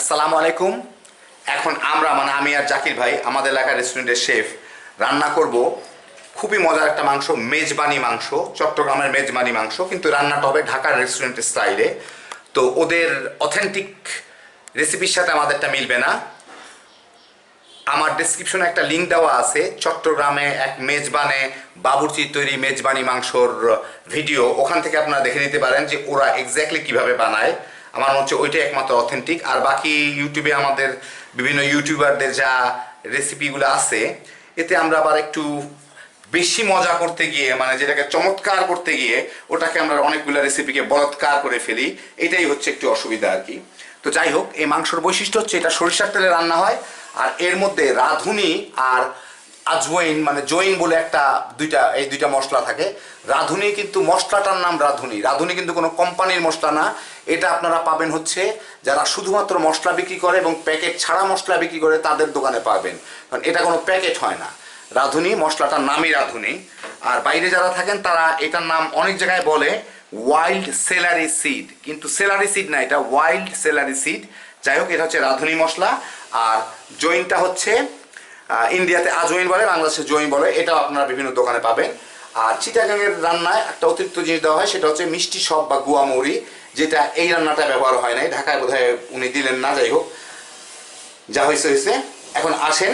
আসসালামু আলাইকুম। এখন আমরা মানে আমি আর জাকির ভাই, আমাদের এলাকার রেস্টুরেন্টের শেফ রান্না করব খুবই মজার একটা মাংস, মেজবানি মাংস, চট্টগ্রামের মেজবানি মাংস, কিন্তু রান্নাটা হবে ঢাকার রেস্টুরেন্টের স্টাইলে তো ওদের অথেন্টিক রেসিপির সাথে আমাদেরটা মিলবে না। আমার ডেসক্রিপশনে একটা লিঙ্ক দেওয়া আছে, চট্টগ্রামে এক মেজবানে বাবুর্চির তৈরি মেজবানি মাংসর ভিডিও ওখান থেকে আপনারা দেখে নিতে পারেন যে ওরা এক্স্যাক্টলি কীভাবে বানায়। আমার মনে হচ্ছে ওইটাই একমাত্র অথেন্টিক আর বাকি ইউটিউবে আমাদের বিভিন্ন ইউটিউবারদের যা রেসিপিগুলো আছে, এতে আমরা আবার একটু বেশি মজা করতে গিয়ে মানে যেটাকে চমৎকার করতে গিয়ে, ওটাকে আমরা অনেকগুলো রেসিপিকে বলৎকার করে ফেলি। এটাই হচ্ছে একটু অসুবিধা আর কি। তো যাই হোক, এই মাংসর বৈশিষ্ট্য হচ্ছে এটা সরিষার তেলে রান্না হয়, আর এর মধ্যে রাঁধুনি আর আজওয়াইন মানে জৈন বলে একটা দুইটা, এই দুইটা মশলা থাকে। রাঁধুনি কিন্তু মশলাটার নাম রাঁধুনি। রাঁধুনি কিন্তু কোনো কোম্পানির মশলা না। এটা আপনারা পাবেন হচ্ছে যারা শুধুমাত্র মশলা বিক্রি করে এবং প্যাকেট ছাড়া মশলা বিক্রি করে তাদের দোকানে পাবেন। কারণ এটা কোনো প্যাকেট হয় না। রাঁধুনি, মশলাটার নামই রাঁধুনি। আর বাইরে যারা থাকেন, তারা এটার নাম অনেক জায়গায় বলে ওয়াইল্ড সেলারি সিড। কিন্তু সেলারি সিড না এটা, ওয়াইল্ড সেলারি সিড। যাই হোক, এটা হচ্ছে রাঁধুনি মশলা। আর জৈনটা হচ্ছে ইন্ডিয়াতে আজওয়াইন বলে, বাংলাদেশে জৈন বলে, এটাও আপনারা বিভিন্ন দোকানে পাবেন। আর চিটাগাংয়ের রান্নায় একটা অতিরিক্ত জিনিস দেওয়া হয়, সেটা হচ্ছে মিষ্টি সব বা গুয়া মৌরি, যেটা এই রান্নাটা ব্যবহার হয় নাই। ঢাকায় বোধহয় উনি দিলেন না, যাই হোক। যা হয়েছে হয়েছে। এখন আসেন,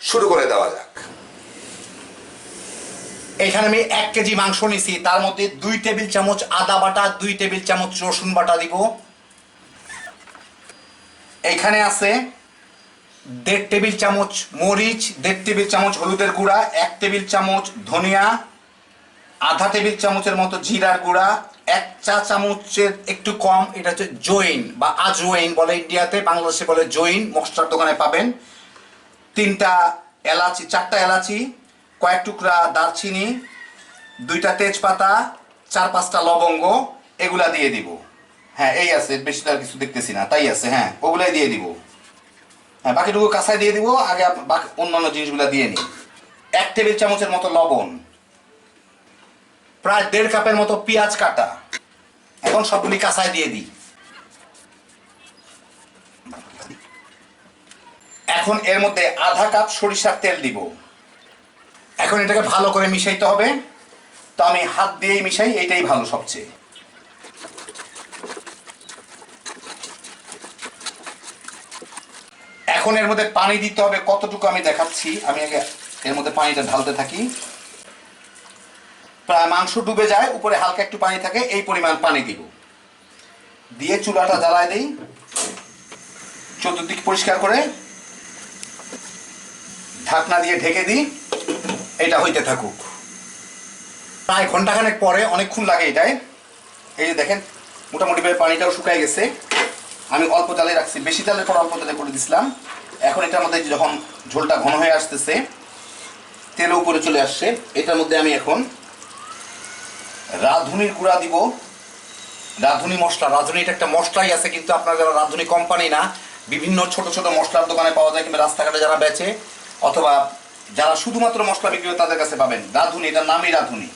শুরু করে দেওয়া যাক। এখানে আমি এক কেজি মাংস নিছি, তার মধ্যে দুই টেবিল চামচ আদা বাটা, দুই টেবিল চামচ রসুন বাটা দিব। এইখানে আছে দেড় টেবিল চামচ মরিচ, দেড় টেবিল চামচ হলুদের গুঁড়া, এক টেবিল চামচ ধনিয়া, আধা টেবিল চামচের মতো জিরার গুঁড়া, এক চা চামচের একটু কম, এটা হচ্ছে জৈন বা আজওয়াইন বলে ইন্ডিয়াতে, বাংলাদেশে বলে জৈন মশলার দোকানে পাবেন। তিনটা এলাচি, চারটা এলাচি, কয়েক টুকরা দারচিনি, দুইটা তেজপাতা, চার পাঁচটা লবঙ্গ, এগুলা দিয়ে দিব। হ্যাঁ এই আছে, বেশি তো আর কিছু দেখতেছি না, তাই আছে হ্যাঁ ওগুলাই দিয়ে দিব। হ্যাঁ বাকিটুকু কাঁচায় দিয়ে দিব, আগে বাকি অন্যান্য জিনিসগুলো দিয়ে নিই। এক টেবিল চামচের মতো লবণ, প্রায় দেড় কাপের মতো পেঁয়াজ কাটা। এখন সবগুলি কাঁচায় দিয়ে দিই। এখন এর মধ্যে আধা কাপ সরিষার তেল দিব। এখন এটাকে ভালো করে মিশাইতে হবে। তো আমি হাত দিয়েই মিশাই এটাই ভালো সবচেয়ে। এখন এর মধ্যে পানি দিতে হবে, কতটুকু আমি দেখাচ্ছি। আমি আগে এর মধ্যে পানিটা ঢালতে থাকি। প্রায় মাংস ডুবে যায়, উপরে হালকা একটু পানি থাকে, এই পরিমাণ পানি দিব। দিয়ে চুলাটা জ্বালায় দিই। চতুর্দিক পরিষ্কার করে ঢাকনা দিয়ে ঢেকে দিই। এটা হইতে থাকুক। প্রায় ঘন্টাখানেক পরে, অনেকক্ষণ লাগে এটাই এই যে দেখেন, মোটামুটি ভাবে পানিটাও শুকায় গেছে। আমি অল্প জালে রাখছি। বেশি জালের পর অল্প জালে করে দিছিলাম। এখন এটার মধ্যে যখন ঝোলটা ঘন হয়ে আসতেছে, তেলও উপরে চলে আসছে। এটার মধ্যে আমি এখন রাঁধুনির গুঁড়া দিব। রাঁধুনি মশলা, রাঁধুনি এটা একটা মশলাই আছে, কিন্তু আপনার যারা রাঁধুনি কোম্পানি না, বিভিন্ন ছোট ছোট মশলার দোকানে পাওয়া যায়, কিংবা রাস্তাঘাটে যারা বেচে, অথবা যারা শুধুমাত্র মশলা বিক্রি করে তাদের কাছে পাবেন। রাঁধুনি, এটার নামই রাঁধুনি।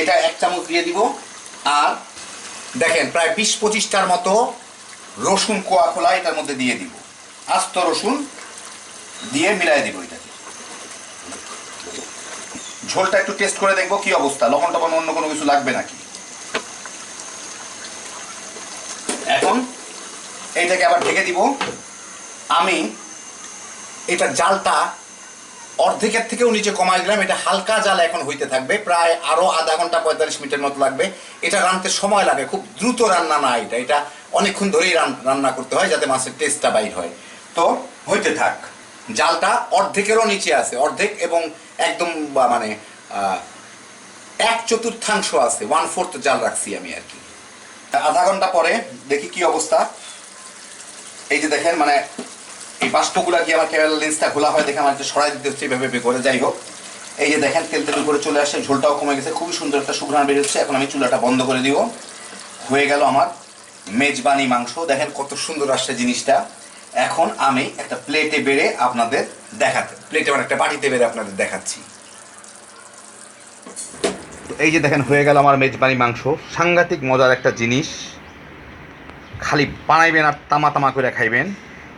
এটা এক চামচ দিয়ে দিব। আর দেখেন, প্রায় বিশ পঁচিশটার মতো রসুন কোয়া খোলা এটার মধ্যে দিয়ে দিব। আস্ত রসুন দিয়ে মিলাই দিব এটাকে। ঝোলটা একটু টেস্ট করে দেখব কি অবস্থা। লবণ টবণ অন্য কোনো কিছু লাগবে নাকি? এখন এইটাকে আবার ঢেকে দিব। আমি এটা জালটা অর্ধেকের থেকেও নিচে কমাই দিলাম, এটা হালকা জাল এখন হইতে থাকবে, প্রায় আরও আধা ঘণ্টা পঁয়তাল্লিশ মিনিটের মতো লাগবে। এটা রানতে সময় লাগে, খুব দ্রুত রান্না না এটা এটা অনেকক্ষণ ধরেই রান- রান্না করতে হয় যাতে মাছের টেস্টটা বাইর হয়। তো হইতে থাক, জালটা অর্ধেকেরও নিচে আছে, অর্ধেক এবং একদম মানে এক চতুর্থাংশ আছে ওয়ান ফোর্থ জাল রাখছি আমি আর কি। আধা ঘণ্টা পরে দেখি কি অবস্থা। এই যে দেখেন মানে এই বাষ্পগুলা কি আমার ক্যামেরা লেন্সটা খোলা হয় দেখে আমার একটু সরাই দিতে হচ্ছে এইভাবে করে। যাই হোক, এই যে দেখেন, তেল তেল করে চলে আসে, ঝোলটাও কমে গেছে, খুবই সুন্দর একটা সুঘ্রাণ বের হচ্ছে এখন আমি চুলাটা বন্ধ করে দিব। হয়ে গেল আমার মেজবানি মাংস। দেখেন কত সুন্দর আসছে জিনিসটা। এখন আমি একটা প্লেটে বেড়ে আপনাদের দেখাতে প্লেটে মানে একটা বাটিতে বেড়ে আপনাদের দেখাচ্ছি। এই যে দেখেন, হয়ে গেল আমার মেজবানি মাংস। সাংঘাতিক মজার একটা জিনিস। খালি বানাইবেন আর তামা তামা করে খাইবেন।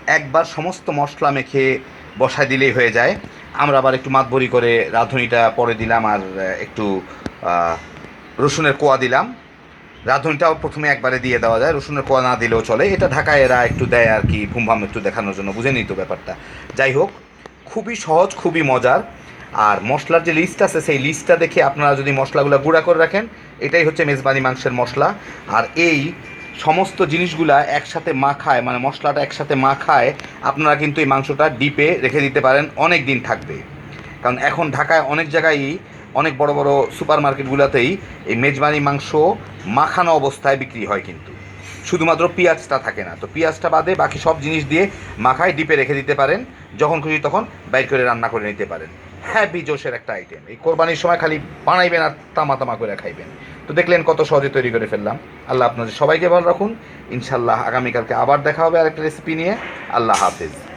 একবার সমস্ত মশলা মেখে বসায় দিলেই হয়ে যায়। আমরা আবার একটু মাতবরি করে রাঁধুনিটা পরে দিলাম আর একটু রসুনের কোয়া দিলাম। রাঁধুনিটাও প্রথমে একবারে দিয়ে দেওয়া যায়, রসুনের কোয়া না দিলেও চলে। এটা ঢাকায় এরা একটু দেয় আর কি, ভুমভাম একটু দেখানোর জন্য, বুঝে নিত ব্যাপারটা। যাই হোক, খুবই সহজ, খুবই মজার। আর মশলার যে লিস্ট আছে, সেই লিস্টটা দেখে আপনারা যদি মশলাগুলো গুঁড়া করে রাখেন, এটাই হচ্ছে মেজবানি মাংসের মশলা। আর এই সমস্ত জিনিসগুলা একসাথে মাখায় মানে মশলাটা একসাথে মাখায়, আপনারা কিন্তু এই মাংসটা ডিপে রেখে দিতে পারেন, অনেক দিন থাকবে। কারণ এখন ঢাকায় অনেক জায়গায়ই অনেক বড় বড় সুপার মার্কেটগুলোতেই এই মেজবানি মাংস মাখানো অবস্থায় বিক্রি হয় কিন্তু। শুধুমাত্র পেঁয়াজটা থাকে না। তো পেঁয়াজটা বাদে বাকি সব জিনিস দিয়ে মাখায়, ডিপে রেখে দিতে পারেন, যখন খুশি তখন বাইর করে রান্না করে নিতে পারেন। হ্যাপি জোশের একটা আইটেম এই কোরবানির সময় খালি বানাইবেন আর তামা তামা করে খাইবেন। তো দেখলেন কত সহজে তৈরি করে ফেললাম। আল্লাহ আপনাদের সবাইকে ভালো রাখুন। ইনশাল্লাহ আগামীকালকে আবার দেখা হবে আরেকটা রেসিপি নিয়ে। আল্লাহ হাফেজ।